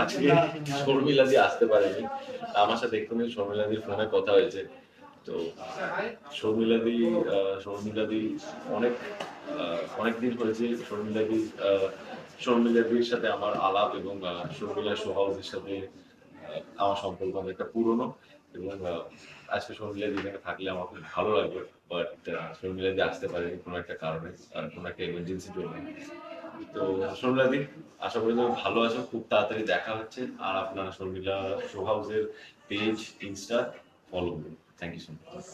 আজকে শর্মিলাদি আসতে পারেনি। আমার সাথে এক্ষুনি শর্মিলাদির ফোনে কথা হয়েছে। তো শর্মিলাদি শর্মিলাদি অনেক অনেক দিন হয়েছে শর্মিলাদি শর্মিলাদির সাথে আমার আলাপ এবং শর্মিলা সোহাউজের সাথে আমার সম্পর্ক অনেকটা পুরনো এবং আজকে শর্মিলাদি এখানে থাকলে আমার খুব ভালো লাগবে। বাট শর্মিলাদি আসতে পারেনি কোনো একটা কারণে কোনো একটা এমার্জেন্সি জন্য। তো শর্মিলাদি আশা করি তুমি ভালো আছো খুব তাড়াতাড়ি দেখা হচ্ছে। আর আপনার শর্মিলা শো হাউসের পেজ ইনস্টা ফলো করুন। থ্যাংক ইউ সো মাচ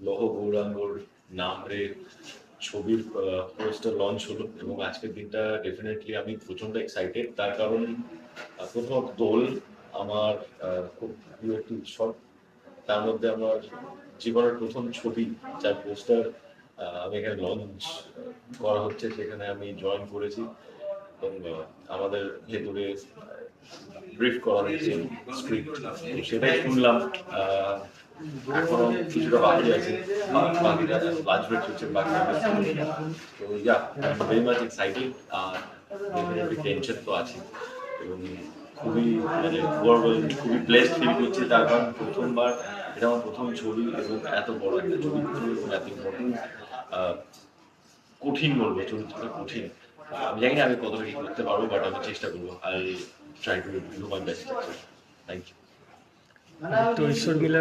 লহ গৌরাঙ্গর নাম রে ছবির পোস্টার লঞ্চ হলো এবং আজকের দিনটা ডেফিনেটলি আমি প্রচণ্ড এক্সাইটেড তার কারণ আহ, প্রথমত দোল আমার খুব প্রিয় একটি উৎসব। তার মধ্যে আমার জীবনের প্রথম ছবি যার পোস্টার আমি এখানে লঞ্চ করা হচ্ছে, সেখানে আমি জয়েন করেছি। এবং আমাদের ভেতরে ব্রিফ করা হচ্ছে স্ক্রিপ্ট সেটাই শুনলাম। এখনও কিছুটা বাকি আছে। বাকিটা লাঞ্চ ব্রেক হচ্ছে বাকি তো ইয়া ভেরি মাচ এক্সাইটেড আর টেনশন তো আছে এবং খুবই মানে খুবই ব্লেসড ফিল করছি। তার কারণ প্রথমবার, এটা আমার প্রথম ছবি এবং এত বড় একটা এবং এত ইম্পর্টেন্ট কঠিন বলব, চরিত্রটা কঠিন। আমি জানি না আমি কতটা কি করতে পারব বাট আমি চেষ্টা করব। I try to do my best thank you তো ঈশ্বর মিলা